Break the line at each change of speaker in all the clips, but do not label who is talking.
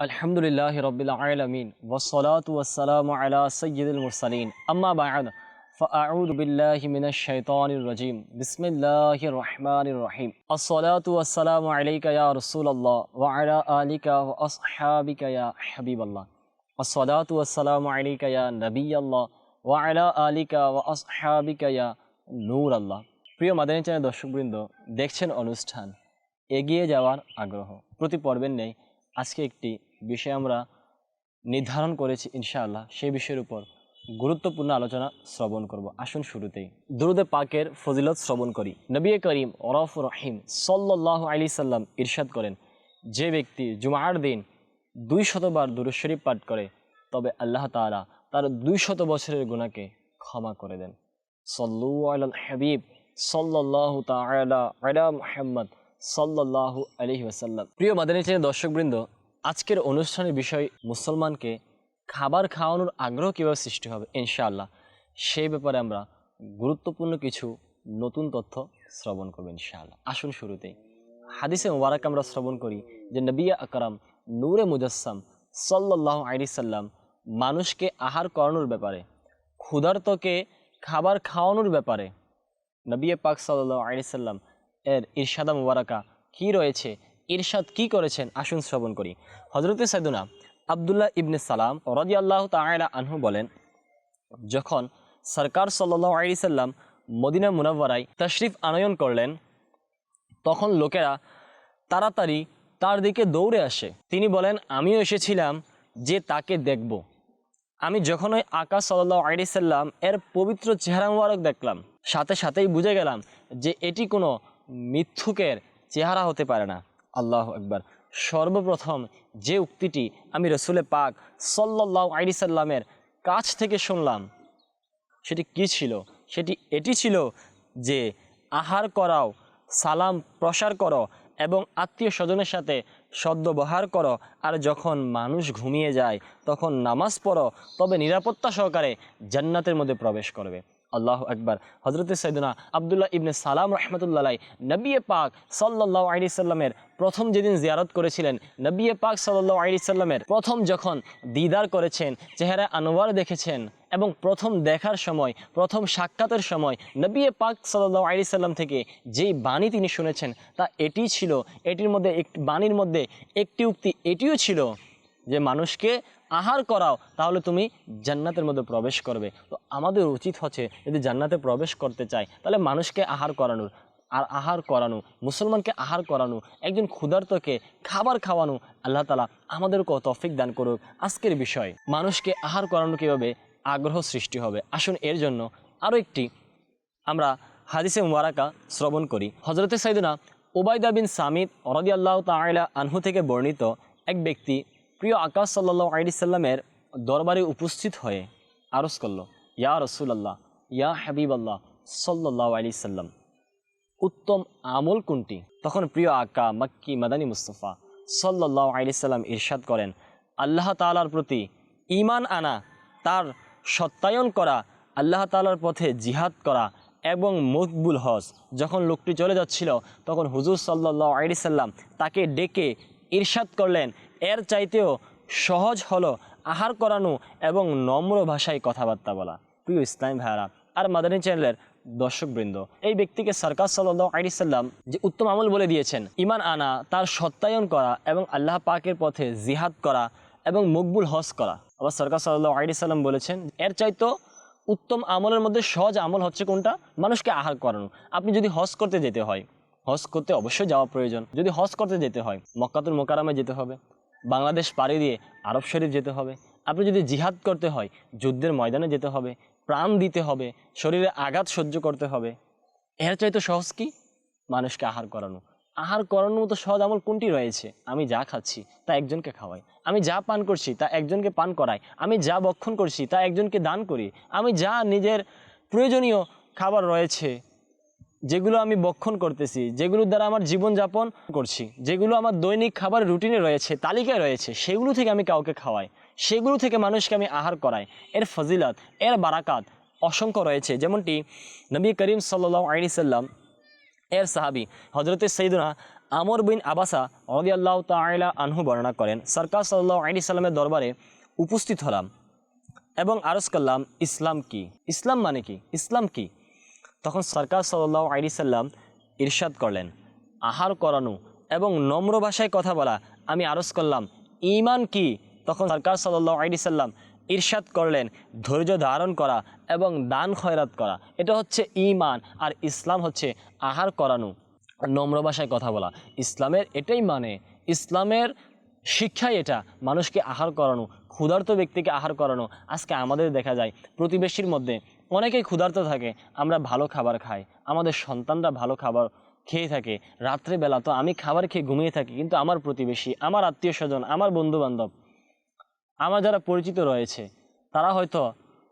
الحمد لله رب العالمين والصلاة والسلام على سيد المرسلين أما بعد فأعوذ بالله من الشيطان الرجيم بسم الله الرحمن الرحيم الصلاة والسلام عليك يا رسول الله وعلى آلك وأصحابك يا حبيب الله الصلاة والسلام عليك يا نبي الله وعلى آلك وأصحابك يا নূর আল্লাহ প্রিয় মাদানী চ্যানেল দর্শকবৃন্দ দেখছেন অনুষ্ঠান এগিয়ে যাওয়ার আগ্রহ প্রতি পর্বের নেই আজকে একটি বিষয় আমরা নির্ধারণ করেছি ইনশাআল্লাহ সেই বিষয়ের উপর গুরুত্বপূর্ণ আলোচনা শ্রবণ করব। আসুন শুরুতেই। দুরুদে পাকের ফজিলত শ্রবণ করি। নবী করিম ওরফ রহিম সল্লাহ আলি সাল্লাম ইরশাদ করেন, যে ব্যক্তি জুমার দিন দুই শতবার দুরুদ শরীফ পাঠ করে, তবে আল্লাহ তাআলা তার দুই শত বছরের গুণাকে ক্ষমা করে দেন। সল্লু আল হাবিব সাল্লাহ আলা মুহাম্মদ সাল্লাহ আলহি ওয়াসাল্লাম। প্রিয় মাদানী চ্যানেল দর্শকবৃন্দ আজকের অনুষ্ঠানের বিষয় মুসলমানকে খাবার খাওয়ানোর আগ্রহ কীভাবে সৃষ্টি হবে, ইনশাআল্লাহ। সেই ব্যাপারে আমরা গুরুত্বপূর্ণ কিছু নতুন তথ্য শ্রবণ করব, ইনশাআল্লাহ। আসুন শুরুতেই। হাদিসে মুবারক আমরা শ্রবণ করি যে নবিয়া আকরাম নূরে মুজাসসাম সাল্লাহ আলি সাল্লাম মানুষকে আহার করানোর ব্যাপারে, ক্ষুধার্তকে খাবার খাওয়ানোর ব্যাপারে নবিয়া পাক সাল্লাহ আলি সাল্লাম এর ইরশাদা মুবারাকা কি রয়েছে ইরশাদ কি করেছেন? আসুন শ্রবণ করি। হজরতে সাইদুনা আবদুল্লাহ ইবনে সালাম রদি আল্লাহ তাআলা আনহু বলেন, যখন সরকার সাল্লাহ আলি সাল্লাম মদিনা মুনাব্বারায় তশরিফ আনয়ন করলেন, তখন লোকেরা তাড়াতাড়ি তার দিকে দৌড়ে আসে। তিনি বলেন, আমিও এসেছিলাম যে তাকে দেখব। আমি যখন ওই আকাশ সাল্লাহ আলি সাল্লাম এর পবিত্র চেহারা মুবারক দেখলাম, সাথে সাথেই বুঝে গেলাম যে এটি কোনো মিথ্যুকের চেহারা হতে পারে না। আল্লাহ একবার সর্বপ্রথম যে উক্তিটি আমি রসুলে পাক সাল্লাহ আলি সাল্লামের কাছ থেকে শুনলাম, সেটি কি ছিল? সেটি, এটি ছিল যে আহার করাও, সালাম প্রসার করো এবং আত্মীয় স্বজনের সাথে সদ্ব্যবহার করো আর যখন মানুষ ঘুমিয়ে যায়, তখন নামাজ পড়ো, তবে নিরাপত্তা সহকারে জান্নাতের মধ্যে প্রবেশ করবে। আল্লাহ একবার হজরত সৈদনা আবদুল্লাহ ইবনে সালাম রহমতুল্লাহ নবী পাক সাল্লাহ আলি সাল্লামের প্রথম যেদিন জিয়ারত করেছিলেন, নবী পাক সাল্লাহ আলি সাল্লামের প্রথম যখন দিদার করেছেন, চেহারা আনোয়ার দেখেছেন এবং প্রথম দেখার সময়, প্রথম সাক্ষাতের সময় নবী পাক সাল্লাহ আলি সাল্লাম থেকে যেই বাণী তিনি শুনেছেন, তা এটি ছিল, এটির মধ্যে বাণীর মধ্যে একটি উক্তি এটিও ছিল যে মানুষকে আহার করাও, তাহলে তুমি জান্নাতের মধ্যে প্রবেশ করবে। তো আমাদের উচিত হচ্ছে যদি জান্নাতে প্রবেশ করতে চাই, তাহলে মানুষকে আহার করানোর। আর আহার করানো, মুসলমানকে আহার করানো, একজন ক্ষুধার্তকে খাবার খাওয়ানো, আল্লাহ তালা আমাদেরকেও তফিক দান করুক। আজকের বিষয়, মানুষকে আহার করানো কীভাবে আগ্রহ সৃষ্টি হবে? আসুন এর জন্য আরও একটি আমরা হাদিসে মুবারাকা শ্রবণ করি। হজরতে সাইদুনা ওবায়দা বিন সামিদ অরদি আল্লাহ তাইলা আনহু থেকে বর্ণিত এক ব্যক্তি প্রিয় আকাশ সাল্লাহ আলি সাল্লামের দরবারে উপস্থিত হয়ে আরস করল, ইয়া রসুলাল্লাহ, ইয়া হাবিব আল্লাহ সাল্লাহ আলি সাল্লাম, উত্তম আমল কোনটি? তখন প্রিয় আকা মাক্কি মাদানী মুস্তফা সাল্লাহ আলি সাল্লাম ইরশাদ করেন, আল্লাহ তালার প্রতি ইমান আনা, তার সত্যায়ন করা, আল্লাহ তালার পথে জিহাদ করা এবং মকবুল হজ। যখন লোকটি চলে যাচ্ছিল, তখন হুজুর সাল্লাহ আলি সাল্লাম তাকে ডেকে ইরশাদ করলেন এর চাইতেও সহজ হলো আহার করানো এবং নম্র ভাষায় কথাবার্তা বলা। প্রিয় ইসলাম ভাইয়ারা, আর মাদানী চ্যানেলের দর্শকবৃন্দ, এই ব্যক্তিকে সরকার সাল্লাহ আলি সাল্লাম যে উত্তম আমল বলে দিয়েছেন ইমান আনা, তার সত্যায়ন করা এবং আল্লাহ পাকের পথে জিহাদ করা এবং মকবুল হজ করা। আবার সরকার সাল্লাহ আলি সাল্লাম বলেছেন, এর চাইতো উত্তম আমলের মধ্যে সহজ আমল হচ্ছে কোনটা? মানুষকে আহার করানো। আপনি যদি হজ করতে যেতে হয়, হজ করতে অবশ্যই যাওয়া প্রয়োজন। যদি হজ করতে যেতে হয়, মক্কাতুল মোকারামে যেতে হবে। বাংলাদেশ পাড়ি দিয়ে আরব শরীফ যেতে হবে। আপনি যদি জিহাদ করতে হয়, যুদ্ধের ময়দানে যেতে হবে, প্রাণ দিতে হবে, শরীরে আঘাত সহ্য করতে হবে, এর চাইতে সহজ কি? মানুষকে আহার করানো। আহার করানোর মতো সহজ আমল কোনটি রয়েছে? আমি যা খাচ্ছি, তা একজনকে খাওয়াই। আমি যা পান করছি, তা একজনকে পান করাই। আমি যা বক্ষণ করছি, তা একজনকে দান করি। আমি যা নিজের প্রয়োজনীয় খাবার রয়েছে যেগুলো আমি বক্ষণ করতেছি, যেগুলোর দ্বারা আমার জীবনযাপন করছি, যেগুলো আমার দৈনিক খাবার রুটিনে রয়েছে, তালিকায় রয়েছে, সেগুলো থেকে আমি কাউকে খাওয়াই, সেগুলো থেকে মানুষকে আমি আহার করাই। এর ফজিলত, এর বারাকাত অসংখ্য রয়েছে। যেমনটি নবী করিম সাল্লাহ আলি সাল্লাম, এর সাহাবি হজরতে সৈদুনা আমর বিন আবাসা রদিয়াল্লাহ তাইলা আনহু বর্ণনা করেন, সরকার সাল্লাহ আলী সাল্লামের দরবারে উপস্থিত হলাম এবং আরজ করলাম, ইসলাম কি? ইসলাম মানে কি? ইসলাম কি? তখন সরকার সাল্লাহ আলী সাল্লাম ইরশাদ করলেন, আহার করানো এবং নম্র ভাষায় কথা বলা আমি আরজ করলাম ইমান কি? তখন সরকার সাল্লাহ আলী সাল্লাম ইরশাদ করলেন, ধৈর্য ধারণ করা এবং দান খয়রাত করা। এটা হচ্ছে ইমান আর ইসলাম হচ্ছে আহার করানো। নম্র ভাষায় কথা বলা। ইসলামের এটাই মানে ইসলামের শিক্ষাই এটা, মানুষকে আহার করানো, ক্ষুধার্ত ব্যক্তিকে আহার করানো। আজকে আমাদের দেখা যায়, প্রতিবেশীর মধ্যে অনেকেই ক্ষুধার্ত থাকে, আমরা ভালো খাবার খাই, আমাদের সন্তানরা ভালো খাবার খেয়ে থাকে, রাত্রেবেলা তো আমি খাবার খেয়ে ঘুমিয়ে থাকি, কিন্তু আমার প্রতিবেশী, আমার আত্মীয় স্বজন, আমার বন্ধু বান্ধব আমার যারা পরিচিত রয়েছে, তারা হয়তো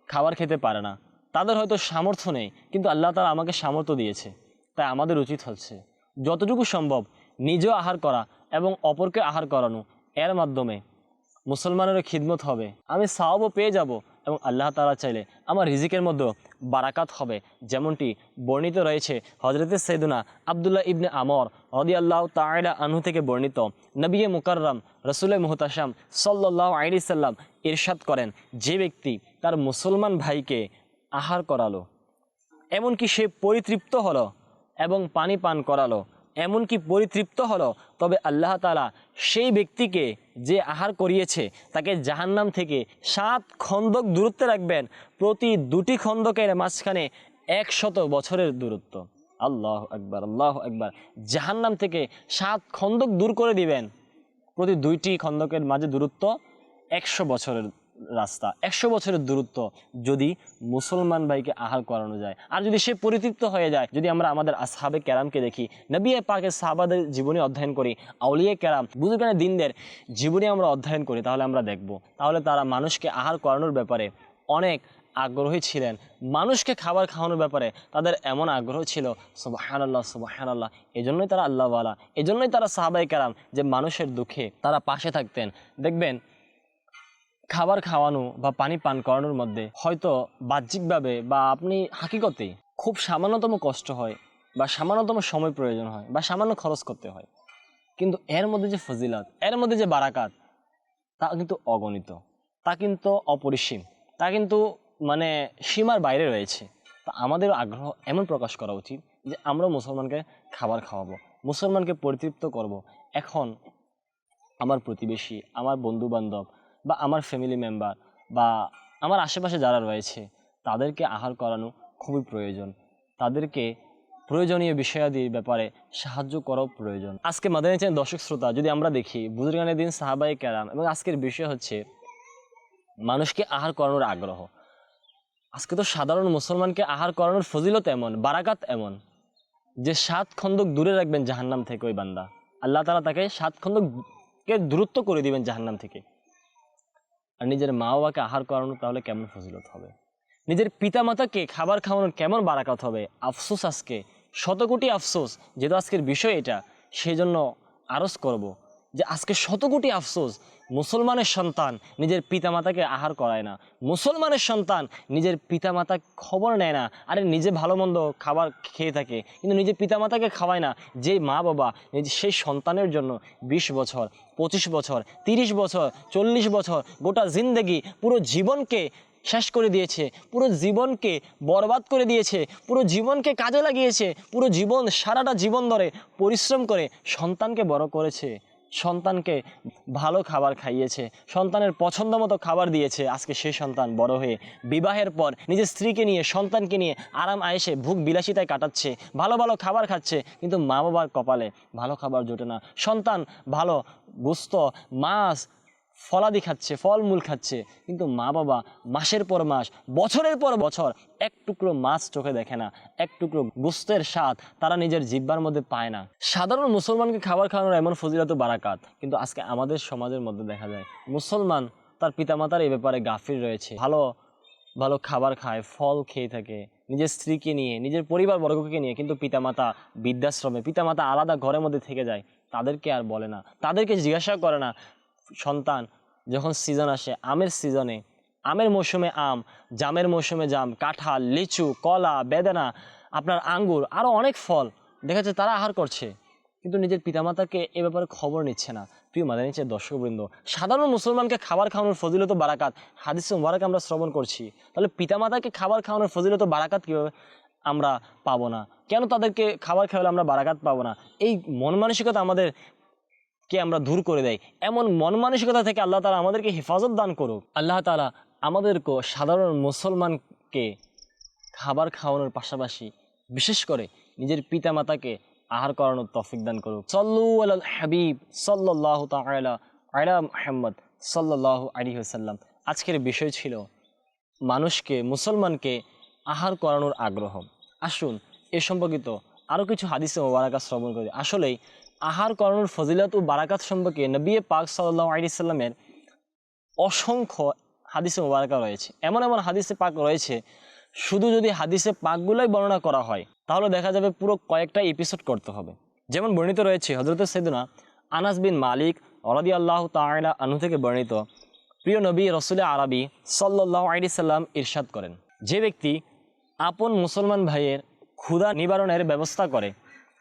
খাবার খেতে পারে না। তাদের হয়তো সামর্থ্য নেই, কিন্তু আল্লাহ তারা আমাকে সামর্থ্য দিয়েছে। তাই আমাদের উচিত হচ্ছে, যতটুকু সম্ভব নিজেও আহার করা এবং অপরকে আহার করানো। এর মাধ্যমে মুসলমানেরও খিদমত হবে। আমি সাওয়াবও পেয়ে যাব এবং আল্লাহ তালা চাইলে আমার রিজিকের মধ্যেও বারাকাত হবে। যেমনটি বর্ণিত রয়েছে হজরত সৈদুনা আবদুল্লাহ ইবনে আমর হদি আল্লাহ তায়লা আনহু থেকে বর্ণিত। নবী মুকাররম রসুল মুহতাসাম সাল্লাহ আলি সাল্লাম ইরশাদ করেন, যে ব্যক্তি তার মুসলমান ভাইকে আহার করালো, এমনকি সে পরিতৃপ্ত হলো এবং পানি পান করালো। এমনকি পরিতৃপ্ত হলো। তবে আল্লাহ তালা সেই ব্যক্তিকে যে আহার করিয়েছে, তাকে জাহান্নাম থেকে সাত খন্দক দূরত্বে রাখবেন। প্রতি দুটি খন্দকের মাঝখানে একশত বছরের দূরত্ব। আল্লাহ একবার আল্লাহ একবার জাহান্নাম থেকে সাত খন্দক দূর করে দিবেন। প্রতি দুইটি খন্দকের মাঝে দূরত্ব একশো বছরের রাস্তা। একশো বছরের দূরত্ব যদি মুসলমান ভাইকে আহার করানো যায়। আর যদি সে পরিতৃপ্ত হয়ে যায়, যদি আমরা আমাদের আসহাবে ক্যারামকে দেখি, নবী পাকের সাহাবাদের জীবনী অধ্যয়ন করি, আউলিয়া ক্যারাম বুজুগানে দিনদের জীবনী আমরা অধ্যয়ন করি, তাহলে আমরা দেখব। তাহলে তারা মানুষকে আহার করানোর ব্যাপারে অনেক আগ্রহী ছিলেন। মানুষকে খাবার খাওয়ানোর ব্যাপারে তাদের এমন আগ্রহ ছিল সুবাহান আল্লাহ সুবাহান আল্লাহ এই জন্যই তারা আল্লাহওয়ালা। এই জন্যই তারা সাহাবাই কারাম যে মানুষের দুঃখে তারা পাশে থাকতেন। দেখবেন খাবার খাওয়ানো বা পানি পান করানোর মধ্যে হয়তো বাহ্যিকভাবে বা আপনি হাকিকতে খুব সামান্যতম কষ্ট হয় বা সামান্যতম সময় প্রয়োজন হয় বা সামান্য খরচ করতে হয়। কিন্তু এর মধ্যে যে ফজিলত, এর মধ্যে যে বারাকাত, তা কিন্তু অগণিত। তা কিন্তু অপরিসীম। তা কিন্তু মানে সীমার বাইরে রয়েছে। তা আমাদের আগ্রহ এমন প্রকাশ করা উচিত যে আমরা মুসলমানকে খাবার খাওয়াবো, মুসলমানকে পরিতৃপ্ত করব। এখন আমার প্রতিবেশী, আমার বন্ধু বান্ধব বা আমার ফ্যামিলি মেম্বার বা আমার আশেপাশে যারা রয়েছে, তাদেরকে আহার করানো খুবই প্রয়োজন। তাদেরকে প্রয়োজনীয় বিষয়াদির ব্যাপারে সাহায্য করাও প্রয়োজন। আজকে মাদানী চ্যানেল দর্শক শ্রোতা, যদি আমরা দেখি, বুজুর্গানের দিন সাহাবাই ক্যারাম এবং আজকের বিষয় হচ্ছে মানুষকে আহার করানোর আগ্রহ। আজকে তো সাধারণ মুসলমানকে আহার করানোর ফজিলত এমন, বারাকাত এমন, যে সাত খন্দক দূরে রাখবেন জাহান্নাম থেকে ওই বান্দা। আল্লাহ তালা তাকে সাত খন্দককে দূরত্ব করে দিবেন জাহান্নাম থেকে। আর নিজের মা বাবাকে আহার করানো তাহলে কেমন ফজিলত হবে? নিজের পিতামাতাকে খাবার খাওয়ানোর কেমন বারাকাত হবে? আফসোস আজকে। শতকোটি আফসোস যেহেতু আজকের বিষয় এটা, সেজন্য জন্য করব। যে আজকে শতকোটি আফসোস মুসলমানের সন্তান নিজের পিতামাতাকে আহার করায় না। মুসলমানের সন্তান নিজের পিতামাতা খবর নেয় না। আরে নিজে ভালো মন্দ খাবার খেয়ে থাকে, কিন্তু নিজের পিতামাতাকে খাওয়ায় না। যে মা বাবা সেই সন্তানের জন্য বিশ বছর, পঁচিশ বছর, তিরিশ বছর, চল্লিশ বছর গোটা জিন্দেগি পুরো জীবনকে শেষ করে দিয়েছে, পুরো জীবনকে বরবাদ করে দিয়েছে, পুরো জীবনকে কাজে লাগিয়েছে, পুরো জীবন, সারাটা জীবন ধরে পরিশ্রম করে সন্তানকে বড় করেছে। সন্তানকে ভালো খাবার খাইয়েছে, সন্তানের পছন্দ মতো খাবার দিয়েছে। আজকে সেই সন্তান বড় হয়ে বিবাহের পর নিজের স্ত্রীকে নিয়ে, সন্তানকে নিয়ে আরাম আয়েসে ভুক বিলাসিতায় কাটাচ্ছে, ভালো ভালো খাবার খাচ্ছে, কিন্তু মা বাবার কপালে ভালো খাবার জোটে না। সন্তান ভালো গুস্ত মাছ ফলাদি খাচ্ছে, ফলমূল খাচ্ছে, কিন্তু মা বাবা মাসের পর মাস, বছরের পর বছর এক টুকরো মাছ চোখে দেখে না, এক টুকরো গুস্তের স্বাদ তারা নিজের জিব্বার মধ্যে পায় না। সাধারণ মুসলমানকে খাবার খাওয়ানোর এমন ফজিলত বারাকাত, কিন্তু আজকে আমাদের সমাজের মধ্যে দেখা যায়, মুসলমান তার পিতামাতার এই ব্যাপারে গাফির রয়েছে। ভালো ভালো খাবার খায়, ফল খেয়ে থাকে, নিজের স্ত্রীকে নিয়ে, নিজের পরিবার বর্গকে নিয়ে, কিন্তু পিতামাতা বৃদ্ধাশ্রমে, পিতামাতা আলাদা ঘরের মধ্যে থেকে যায়, তাদেরকে আর বলে না, তাদেরকে জিজ্ঞাসা করে না সন্তান যখন সিজন আসে, আমের সিজনে আমের মৌসুমে আম, জামের মৌসুমে জাম, কাঁঠাল, লিচু, কলা, বেদানা, আপনার আঙ্গুর আরও অনেক ফল দেখা যাচ্ছে তারা আহার করছে। কিন্তু নিজের পিতামাতাকে এ ব্যাপারে খবর নিচ্ছে না। প্রিয় মাদানিচের দর্শকবৃন্দ, সাধারণ মুসলমানকে খাবার খাওয়ানোর ফজিলত বারাকাত, হাদিস মুবারক আমরা শ্রবণ করছি। তাহলে পিতামাতাকে খাবার খাওয়ানোর ফজিলত বারাকাত কীভাবে আমরা পাবো না? কেন তাদেরকে খাবার খাওয়ালে আমরা বারাকাত পাবো না? এই মন মানসিকতা আমাদের কে আমরা দূর করে দেয়। এমন মন মানসিকতা থেকে আল্লাহ তালা আমাদেরকে হেফাজত দান করুক। আল্লাহ তালা আমাদেরকে সাধারণ মুসলমানকে খাবার খাওয়ানোর পাশাপাশি বিশেষ করে নিজের পিতামাতাকে আহার করানোর তফিক দান করুক। সল্লু আল হাবিব সাল্লাহ তালা আলা মোহাম্মদ সাল্লাহ আলী সাল্লাম আজকের বিষয় ছিল মানুষকে, মুসলমানকে আহার করানোর আগ্রহ। আসুন এ সম্পর্কিত আরও কিছু হাদিসে মোবারাকাত শ্রবণ করি। আসলেই আহার করানোর ফজিলত ও বারাকাত সম্পর্কে নবী পাক সাল্লাহ আলী সাল্লামের অসংখ্য হাদিসে মোবারকা রয়েছে। এমন এমন হাদিসে পাক রয়েছে, শুধু যদি হাদিসে পাকগুলোই বর্ণনা করা হয়, তাহলে দেখা যাবে পুরো কয়েকটা এপিসোড করতে হবে। যেমন বর্ণিত রয়েছে হজরত সৈদুনা আনাস বিন মালিক অরাদি আল্লাহ তাআলা আনু থেকে বর্ণিত, প্রিয় নবী রসুল আরবি সাল্লাহ আলি সাল্লাম ইরশাদ করেন। যে ব্যক্তি আপন মুসলমান ভাইয়ের ক্ষুধা নিবারণের ব্যবস্থা করে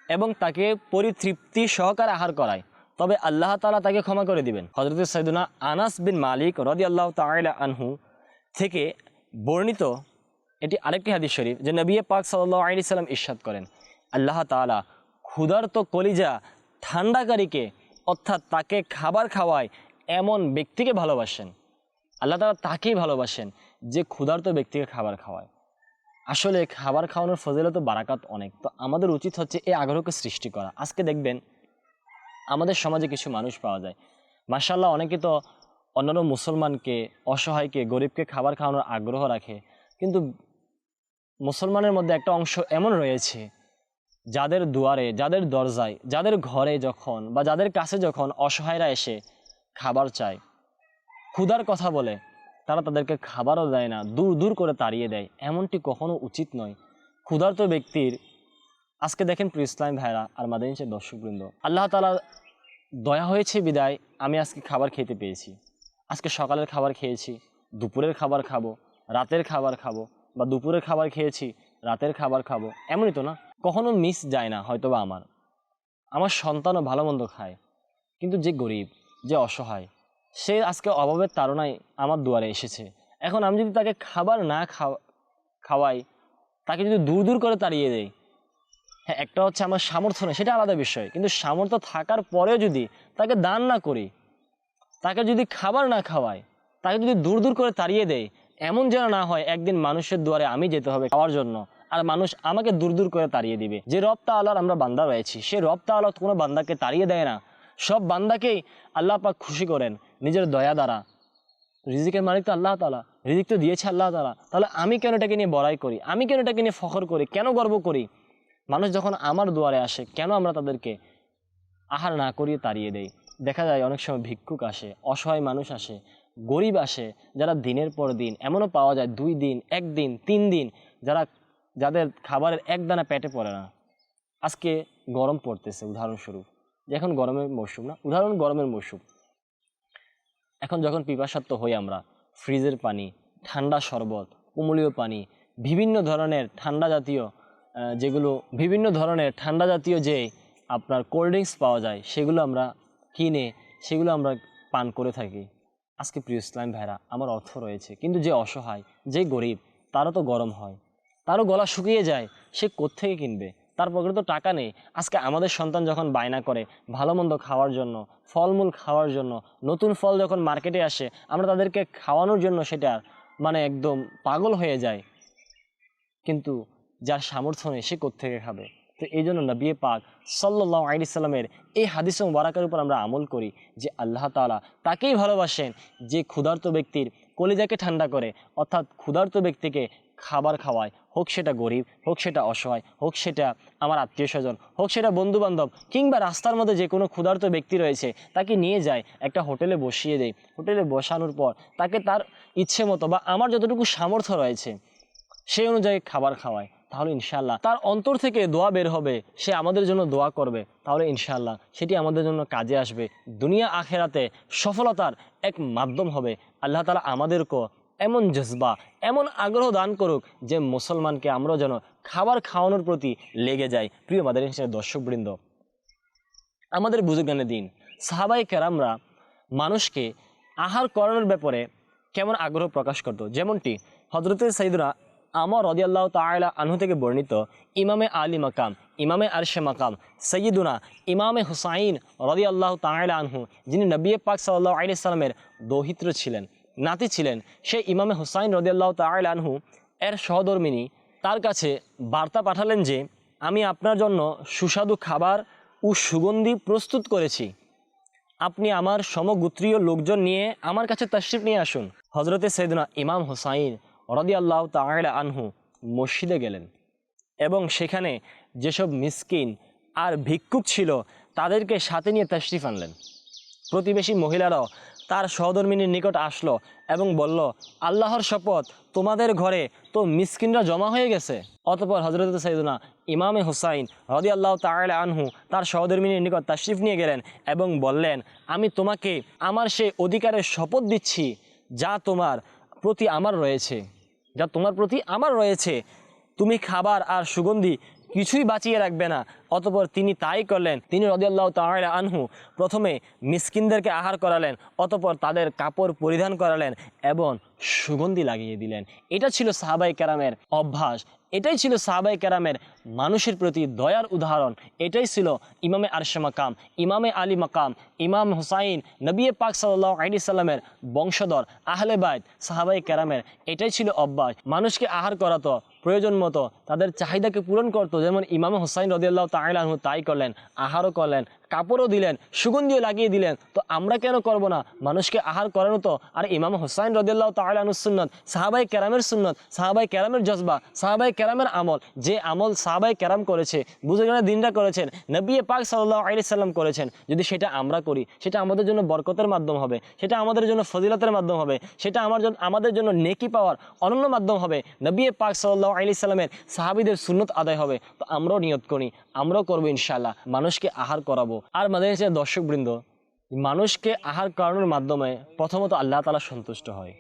এবং তাকে পরিতৃপ্তি সহকারে আহার করায়। তবে আল্লাহ তালা তাকে ক্ষমা করে দিবেন। হজরত সৈদুনা আনাস বিন মালিক রদি আল্লাহ তাআলা আনহু থেকে বর্ণিত এটি আরেকটি হাদিস শরীফ যে নবী পাক সাল্লাহ আলি সাল্লাম ইরশাদ করেন। আল্লাহ তাআলা ক্ষুধার্ত কলিজা ঠান্ডাকারীকে অর্থাৎ তাকে খাবার খাওয়ায় এমন ব্যক্তিকে ভালোবাসেন। আল্লাহ তাআলা তাকেই ভালোবাসেন যে ক্ষুধার্ত ব্যক্তিকে খাবার খাওয়ায়। আসলে খাবার খাওয়ানোর ফজিলত বারাকাত অনেক। তো আমাদের উচিত হচ্ছে এই আগ্রহকে সৃষ্টি করা। আজকে দেখবেন আমাদের সমাজে কিছু মানুষ পাওয়া যায়। মার্শাল্লাহ অনেকে তো অন্যান্য মুসলমানকে, অসহায়কে, গরিবকে খাবার খাওয়ানোর আগ্রহ রাখে। কিন্তু মুসলমানের মধ্যে একটা অংশ এমন রয়েছে, যাদের দুয়ারে, যাদের দরজায়, যাদের ঘরে যখন বা যাদের কাছে যখন অসহায়রা এসে খাবার চায়, ক্ষুধার কথা বলে তারা তাদেরকে খাবারও দেয় না, দূর দূর করে তাড়িয়ে দেয়। এমনটি কখনো উচিত নয়। ক্ষুধার্ত ব্যক্তির, আজকে দেখেন প্রিয় ইসলাম ভাইরা আর মাদানিসের দর্শকবৃন্দ, আল্লাহ তালা দয়া হয়েছে বিদায়, আমি আজকে খাবার খেতে পেয়েছি। আজকে সকালের খাবার খেয়েছি, দুপুরের খাবার খাব, রাতের খাবার খাব, বা দুপুরের খাবার খেয়েছি, রাতের খাবার খাব, এমনই তো না? কখনো মিস যায় না হয়তো বা আমার। আমার সন্তানও ভালো মন্দ খায়, কিন্তু যে গরিব, যে অসহায় সে আজকে অভাবের তাড়নায় আমার দুয়ারে এসেছে। এখন আমি যদি তাকে খাবার না খাওয়া খাওয়াই, তাকে যদি দূর দূর করে তাড়িয়ে দেই হ্যাঁ একটা হচ্ছে আমার সামর্থ্য নেই সেটা আলাদা বিষয়। কিন্তু সামর্থ্য থাকার পরেও যদি তাকে দান না করি, তাকে যদি খাবার না খাওয়াই, তাকে যদি দূর দূর করে তাড়িয়ে দেয় এমন যেন না হয় একদিন মানুষের দুয়ারে আমি যেতে হবে খাওয়ার জন্য, আর মানুষ আমাকে দূর দূর করে তাড়িয়ে দিবে। যে রব তাআলার আমরা বান্দা রয়েছি, সে রব তাআলা কোনো বান্দাকে তাড়িয়ে দেয় না। সব বান্দাকেই আল্লাহ পাক খুশি করেন। নিজের দয়া দ্বারা। রিজিকের মালিক তো আল্লাহ তালা রিজিক তো দিয়েছে আল্লাহ তালা তাহলে আমি কেন এটাকে নিয়ে বড়াই করি? আমি কেন এটাকে নিয়ে ফখর করি? কেন গর্ব করি? মানুষ যখন আমার দুয়ারে আসে, কেন আমরা তাদেরকে আহার না করিয়ে তাড়িয়ে দেই? দেখা যায় অনেক সময় ভিক্ষুক আসে, অসহায় মানুষ আসে, গরিব আসে, যারা দিনের পর দিন, এমনও পাওয়া যায় দুই দিন একদিন তিন দিন, যারা, যাদের খাবারের এক দানা পেটে পড়ে না। আজকে গরম পড়তেছে, উদাহরণস্বরূপ। যে এখন গরমের মৌসুম না? উদাহরণ, গরমের মৌসুম এখন যখন পিপাসাত্ম হই আমরা, ফ্রিজের পানি, ঠান্ডা শরবত, কুমলীয় পানি, বিভিন্ন ধরনের ঠান্ডা জাতীয় যেগুলো বিভিন্ন ধরনের ঠান্ডা জাতীয় যে আপনার কোল্ড ড্রিঙ্কস পাওয়া যায়, সেগুলো আমরা কিনে, সেগুলো আমরা পান করে থাকি। আজকে প্রিয় ইসলাম ভাইরা, আমার অর্থ রয়েছে, কিন্তু যে অসহায়, যে গরিব, তারও তো গরম হয়। তারও গলা শুকিয়ে যায়, সে কোত্থেকে কিনবে? তার পকেটে তো টাকা নেই। আজকে আমাদের সন্তান যখন বায়না করে ভালো মন্দ খাওয়ার জন্য, ফলমূল খাওয়ার জন্য, নতুন ফল যখন মার্কেটে আসে, আমরা তাদেরকে খাওয়ানোর জন্য সেটা মানে একদম পাগল হয়ে যায়। কিন্তু যার সামর্থ্য নেই, সে কোত্থেকে খাবে? তো এই জন্য নবী পাক সাল্লাহ আলি সাল্লামের এই হাদিস বারাকার উপর আমরা আমল করি যে আল্লাহ তাআলা তাকেই ভালোবাসেন যে ক্ষুধার্ত ব্যক্তির কলিজাকে ঠান্ডা করে, অর্থাৎ ক্ষুধার্ত ব্যক্তিকে খাবার খাওয়ায়। হোক সেটা গরিব, হোক সেটা অসহায়, হোক সেটা আমার আত্মীয় স্বজন, হোক সেটা বন্ধু বান্ধব কিংবা রাস্তার মধ্যে যে কোনো ক্ষুধার্ত ব্যক্তি রয়েছে, তাকে নিয়ে যায়, একটা হোটেলে বসিয়ে দেয়। হোটেলে বসানোর পর তাকে তার ইচ্ছে মতো বা আমার যতটুকু সামর্থ্য রয়েছে, সেই অনুযায়ী খাবার খাওয়ায়। তাহলে ইনশাল্লাহ তার অন্তর থেকে দোয়া বের হবে, সে আমাদের জন্য দোয়া করবে। তাহলে ইনশাল্লাহ সেটি আমাদের জন্য কাজে আসবে। দুনিয়া আখেরাতে সফলতার এক মাধ্যম হবে। আল্লাহ তালা আমাদেরকেও এমন জজবা, এমন আগ্রহ দান করুক যে মুসলমানকে আমরাও যেন খাবার খাওয়ানোর প্রতি লেগে যায় প্রিয় মাদের হিসেবে দর্শকবৃন্দ, আমাদের বুজুগানে দিন। সাহাবাই কেরামরা মানুষকে আহার করানোর ব্যাপারে কেমন আগ্রহ প্রকাশ করতো? যেমনটি হজরত সাইদুরা আমর রদিয়াল্লাহ তাআলা আনহু থেকে বর্ণিত, ইমামে আলী মাকাম, ইমামে আরশে মাকাম সৈয়দুনা ইমামে হুসাইন রদিয়াল্লাহ তাআলা আনহু, যিনি নবী পাক সাল্লাহ আলি সাল্লামের দৌহিত্র ছিলেন। নাতি ছিলেন সেই ইমামে হুসাইন রদিয়াল্লাহ তাআলা আনহু, এর সহধর্মিনী। তার কাছে বার্তা পাঠালেন যে, আমি আপনার জন্য সুস্বাদু খাবার ও সুগন্ধি প্রস্তুত করেছি। আপনি আমার সমগোত্রীয় লোকজন নিয়ে আমার কাছে তশরিফ নিয়ে আসুন। হজরতে সৈদনা ইমাম হুসাইন রদি আল্লাহ আনহু মসজিদে গেলেন এবং সেখানে যেসব মিসকিন আর ভিক্ষুক ছিল, তাদেরকে সাথে নিয়ে তশরিফ আনলেন। প্রতিবেশী মহিলারাও তার সহধর্মিনীর নিকট আসলো এবং বলল, আল্লাহর শপথ তোমাদের ঘরে তো মিসকিনরা জমা হয়ে গেছে। অতপর হজরত সৈদুনা ইমামে হুসাইন হদি আল্লাহ তাআলা আনহু তার সহধর্মিনীর নিকট তাশরিফ নিয়ে গেলেন এবং বললেন, আমি তোমাকে আমার সেই অধিকারের শপথ দিচ্ছি যা তোমার প্রতি আমার রয়েছে। যা তোমার প্রতি আমার রয়েছে। তুমি খাবার আর সুগন্ধি কিছুই বাঁচিয়ে রাখবে না। অতপর তিনি তাই করলেন। তিনি রদিয়াল্লাহ তাহলে আনহু প্রথমে মিসকিনদেরকে আহার করালেন, অতপর তাদের কাপড় পরিধান করালেন এবং সুগন্ধি লাগিয়ে দিলেন। এটা ছিল সাহাবাই ক্যারামের অভ্যাস। এটাই ছিল সাহাবাই ক্যারামের মানুষের প্রতি দয়ার উদাহরণ। এটাই ছিল ইমামে আরশে মাকাম, ইমামে আলী মাকাম, ইমাম হুসাইন, নবী পাক সাল্লাহ আলি সাল্লামের বংশধর, আহলে বাইত সাহাবাই ক্যারামের এটাই ছিল অভ্যাস। মানুষকে আহার করাতো প্রয়োজন মতো তাদের চাহিদাকে পূরণ করতো। যেমন ইমাম হুসাইন রদিয়াল্লাহ তাইলাহু তাই করলেন, আহারও করলেন কাপড়ও দিলেন, সুগন্ধিও লাগিয়ে দিলেন। তো আমরা কেন করব না? মানুষকে আহার করানো তো। আর ইমাম হুসাইন রদিয়াল্লাহ তাইলানুর সুন্নত সাহাবাই ক্যারামের সুন্নত সাহাবাই ক্যারামের জজবা সাহাবাই কেরামের আমল, যে আমল সাহাবাই ক্যারাম করেছে বুঝে গেলে দিনটা করেছেন, নবী পাক সাল্লাহ আলি সাল্লাম করেছেন। যদি সেটা আমরা করি, সেটা আমাদের জন্য বরকতের মাধ্যম হবে, সেটা আমাদের জন্য ফজিলতের মাধ্যম হবে, সেটা আমার জন্য আমাদের জন্য নেকি পাওয়ার অনন্য মাধ্যম হবে, নবী পাক সাল্লাহ আলি সাল্লামের সাহাবিদের সুন্নত আদায় হবে। তো আমরাও নিয়ত করি, আমরাও করব ইনশাল্লাহ মানুষকে আহার করাবো। আর মাদের দর্শকবৃন্দ। মানুষকে আহার করানোর মাধ্যমে প্রথমত আল্লাহ তালা সন্তুষ্ট হয়।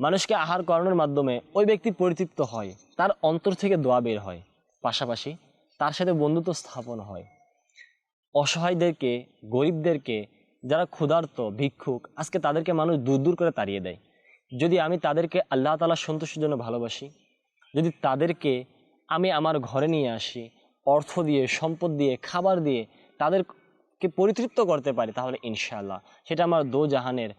মানুষকে আহার করানোর মাধ্যমে ওই ব্যক্তি পরিতৃপ্ত হয়, তার অন্তর থেকে দোয়া বের হয়। পাশাপাশি তার সাথে বন্ধুত্ব স্থাপন হয়। অসহায়দেরকে, গরিবদেরকে যারা ক্ষুধার্ত, ভিক্ষুক, আজকে তাদেরকে মানুষ দূর দূর করে তাড়িয়ে দেয়। যদি আমি তাদেরকে আল্লাহ তালা সন্তুষ্টির জন্য ভালোবাসি, যদি তাদেরকে আমি আমার ঘরে নিয়ে আসি অর্থ দিয়ে, সম্পদ দিয়ে, খাবার দিয়ে তাদেরকে পরিতৃপ্ত করতে পারি তাহলে ইনশাআল্লাহ। সেটা আমার দো জাহানের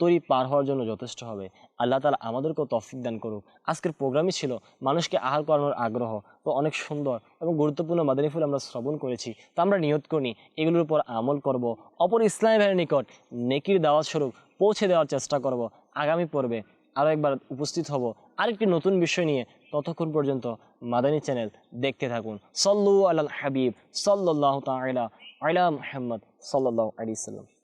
তৈরি পার হওয়ার জন্য যথেষ্ট হবে। আল্লাহ তালা আমাদেরকেও তফিক দান করুক। আজকের প্রোগ্রামই ছিল মানুষকে আহার করানোর আগ্রহ, তো অনেক সুন্দর এবং গুরুত্বপূর্ণ মাদানীফুল আমরা শ্রবণ করেছি। তো আমরা নিয়ত করি, এগুলোর উপর আমল করব, অপর ইসলামী ভাইয়ের নিকট নেকির দাওয়াত স্বরূপ পৌঁছে দেওয়ার চেষ্টা করব। আগামী পর্বে আরও একবার উপস্থিত হব। আরেকটি নতুন বিষয় নিয়ে ততক্ষণ পর্যন্ত মাদানী চ্যানেল দেখতে থাকুন। সল্লু আল হাবিব সল্লাহ তালা আলা মোহাম্মদ সাল্লাহ আলি সাল্লাম